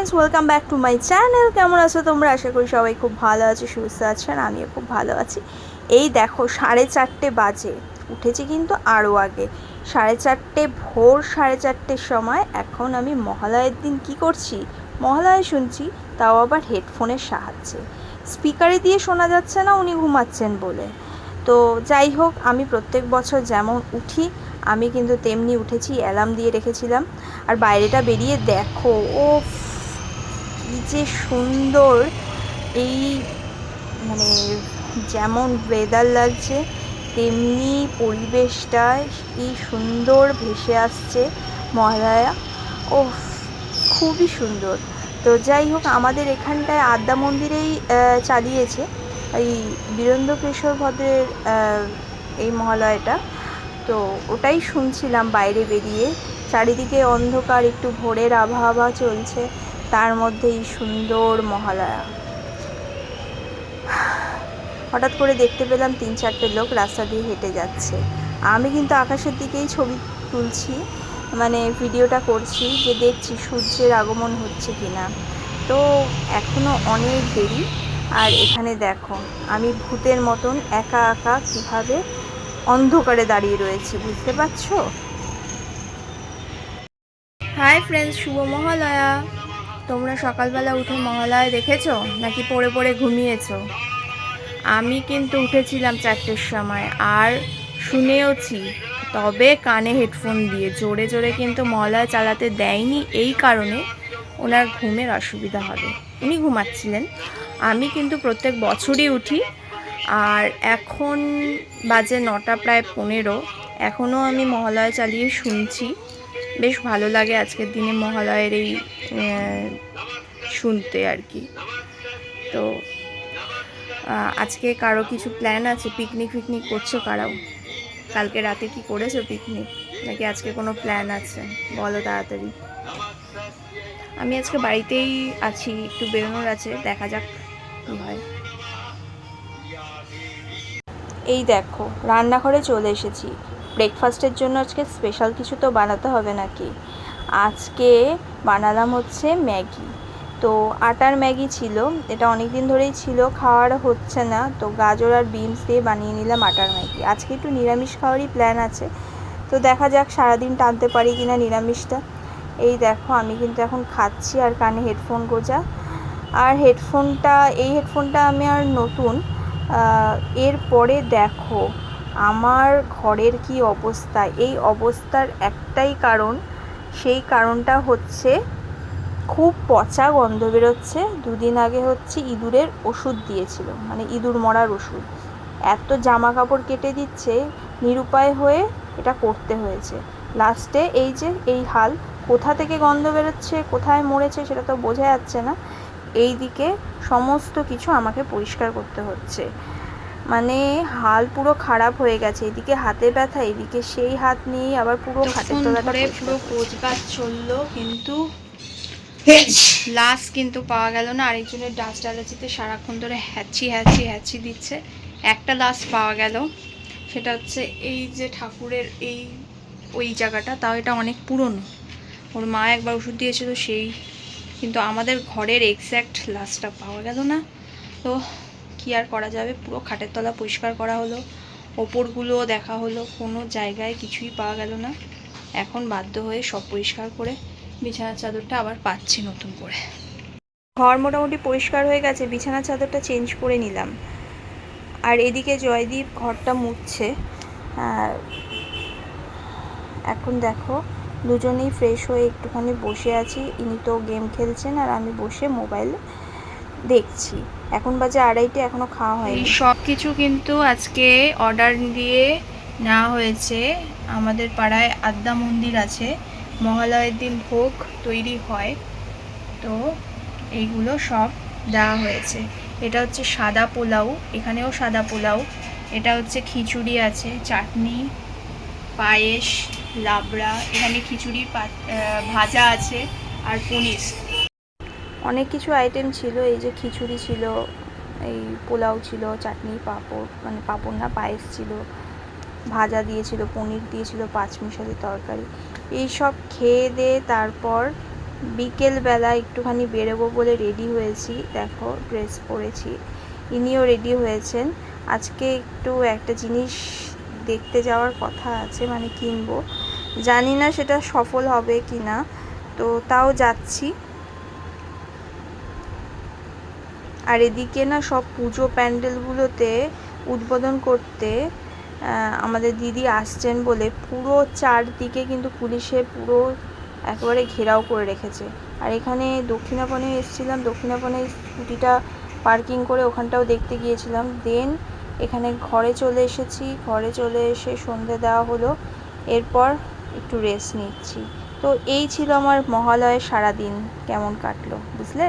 Friends welcome back to my channel কেমন আছো তোমরা? আশা করি সবাই খুব ভালো আছো, সুস্থ আছেন, আমিও খুব ভালো আছি। এই দেখো, সাড়ে চারটে বাজে। উঠেছি কিন্তু আরও আগে। সাড়ে চারটে, ভোর সাড়ে চারটের সময়। এখন আমি মহালয়ের দিন কি করছি? মহালয় শুনছি, তাও আবার হেডফোনের সাহায্যে। স্পিকারে দিয়ে শোনা যাচ্ছে না, উনি ঘুমাচ্ছেন বলে। তো যাই হোক, আমি প্রত্যেক বছর যেমন উঠি, আমি কিন্তু তেমনি উঠেছি, অ্যালার্ম দিয়ে রেখেছিলাম। আর বাইরেটা বেরিয়ে দেখো ও যে সুন্দর এই মানে যেমন ওয়েদার লাগছে, তেমনি পরিবেশটা কি সুন্দর ভেসে আসছে মহালয়া। ও খুবই সুন্দর। তো যাই হোক, আমাদের এখানটায় আদ্যা মন্দিরেই চালিয়েছে এই বীরেন্দ্র ভদ্রের এই মহালয়াটা। তো ওটাই শুনছিলাম বাইরে বেরিয়ে। চারিদিকে অন্ধকার, একটু ভোরের আবহাওয়া চলছে। তার মধ্যে এই সুন্দর মহালয়া। হঠাৎ করে দেখতে পেলাম তিন চারটে লোক রাস্তা দিয়ে হেঁটে যাচ্ছে। আমি কিন্তু আকাশের দিকেই ছবি তুলছি মানে ভিডিওটা করছি যে দেখছি সূর্যের আগমন হচ্ছে কি না তো এখনও অনেক দেরি, আর এখানে দেখো, আমি ভূতের মতন একা একা কীভাবে অন্ধকারে দাঁড়িয়ে রয়েছি, বুঝতে পারছ? হাই ফ্রেন্ডস শুভ মহালয়া। তোমরা সকালবেলা উঠে মহালয়া দেখেছ নাকি পড়ে পড়ে ঘুমিয়েছো? আমি কিন্তু উঠেছিলাম চারটের সময় আর শুনেওছি, তবে কানে হেডফোন দিয়ে। জোরে জোরে কিন্তু মহালয়া চালাতে দেয়নি এই কারণে ওনার ঘুমের অসুবিধা হবে। উনি ঘুমাচ্ছিলেন। আমি কিন্তু প্রত্যেক বছরই উঠি আর এখন বাজে নটা প্রায় পনেরো। এখনও আমি মহালয়া চালিয়ে শুনছি। বেশ ভালো লাগে আজকের দিনে মহালয়ের এই শুনতে আর কি। তো আজকে কারও কিছু প্ল্যান আছে? পিকনিক ফিকনিক করছ কারাও কালকে রাতে কি করেছ পিকনিক নাকি আজকে কোনো প্ল্যান আছে? বলো তাড়াতাড়ি। আমি আজকে বাড়িতেই আছি, একটু বেরোনোর আছে, দেখা যাক কী হয়। এই দেখো, রান্নাঘরে চলে এসেছি। ব্রেকফাস্টের জন্য আজকে স্পেশাল কিছু তো বানাতে হবে নাকি? আজকে বানালাম হচ্ছে ম্যাগি। তো আটার ম্যাগি ছিল, এটা অনেক দিন ধরেই ছিল, খাওয়ার হচ্ছে না, তো গাজর আর বিনস দিয়ে বানিয়ে নিলাম আটার ম্যাগি। আজকে একটু নিরামিষ খাওয়ারই প্ল্যান আছে। তো দেখা যাক সারাদিন টানতে পারি কিনা নিরামিষটা। এই দেখো, আমি কিন্তু এখন খাচ্ছি আর কানে হেডফোন গোজা। আর হেডফোনটা, এই হেডফোনটা আমি আর নতুন। এরপরে দেখো। আমার ঘরের কি অবস্থা? এই অবস্থার একটাই কারণ, সেই কারণটা হচ্ছে খুব পচা গন্ধ বেরোচ্ছে। দুদিন আগে হচ্ছে ইঁদুরের ওষুধ দিয়েছিল মানে ইঁদুর মরার ওষুধ। এত জামা কাপড় কেটে দিচ্ছে, নিরুপায় হয়ে এটা করতে হয়েছে। লাস্টে এই যে, এই হাল কোথা থেকে গন্ধ বেরোচ্ছে, কোথায় মরেছে সেটা তো বোঝা যাচ্ছে না। এই দিকে সমস্ত কিছু আমাকে পরিষ্কার করতে হচ্ছে। মানে হাল পুরো খারাপ হয়ে গেছে এদিকে হাতে ব্যথা এদিকে সেই হাত নিয়ে আবার পুরো খাটের তলাটা পুরো কোচ কাজ চলল কিন্তু লাশ কিন্তু পাওয়া গেল না আরেকজনের ডাস্ট অ্যালার্জিতে সারাক্ষণ ধরে হ্যাচি হ্যাচি হ্যাচি দিচ্ছে। একটা লাশ পাওয়া গেল সেটা হচ্ছে এই যে ঠাকুরের এই ওই জায়গাটা তাও এটা অনেক পুরনো। ওর মা একবার ওষুধ দিয়েছিল সেই কিন্তু আমাদের ঘরের এক্স্যাক্ট লাশটা পাওয়া গেল না। তো কি আর করা যাবে? পুরো খাটের তলা পরিষ্কার করা হলো। ওপরগুলোও দেখা হলো। কোনো জায়গায় কিছুই পাওয়া গেল না। এখন বাধ্য হয়ে সব পরিষ্কার করে বিছানার চাদরটা আবার পাচ্ছি নতুন করে। ঘর মোটামুটি পরিষ্কার হয়ে গেছে। বিছানার চাদরটা চেঞ্জ করে নিলাম। আর এদিকে জয়দীপ ঘরটা মুছছে। এখন দেখো, দুজনেই ফ্রেশ হয়ে একটুখানি বসে আছি। ইনি তো গেম খেলছেন আর আমি বসে মোবাইল দেখছি। এখন বাজে আড়াইটে এখনও খাওয়া হয়নি। সব কিছু কিন্তু আজকে অর্ডার দিয়ে নেওয়া হয়েছে। আমাদের পাড়ায় আদ্যা মন্দির আছে মহালয়ের দিন ভোগ তৈরি হয়। তো এইগুলো সব দেওয়া হয়েছে। এটা হচ্ছে সাদা পোলাও এখানেও সাদা পোলাও। এটা হচ্ছে খিচুড়ি আছে চাটনি পায়েস লাবড়া এখানে খিচুড়ির ভাজা আছে আর পনির। অনেক কিছু আইটেম ছিল, এই যে খিচুড়ি ছিল, এই পোলাও ছিল, চাটনি, পাঁপড় মানে পাঁপড় না, পায়েস ছিল, ভাজা দিয়েছিল, পনির দিয়েছিল পাঁচমিশালি তরকারি। এই সব খেয়ে দিয়ে তারপর বিকেলবেলা একটুখানি বেরোবো বলে রেডি হয়েছি। দেখো ড্রেস পরেছি। ইনিও রেডি হয়েছেন। আজকে একটু একটা জিনিস দেখতে যাওয়ার কথা আছে মানে কিনবো। জানি না সেটা সফল হবে কি না তো তাও যাচ্ছি। আর এদিকে না সব পুজো প্যান্ডেলগুলোতে উদ্বোধন করতে আমাদের দিদি আসছেন বলে পুরো চারদিকে কিন্তু পুলিশে পুরো একেবারে ঘেরাও করে রেখেছে। আর এখানে দক্ষিণাপনে এসেছিলাম দক্ষিণাপনে স্কুটিটা পার্কিং করে ওখানটাও দেখতে গিয়েছিলাম। দেন এখানে ঘরে চলে এসেছি, ঘরে চলে এসে সন্ধে দেওয়া হলো, এরপর একটু রেস্ট নিচ্ছি। তো এই ছিল আমার মহালয়ের সারাদিন, কেমন কাটলো, বুঝলে?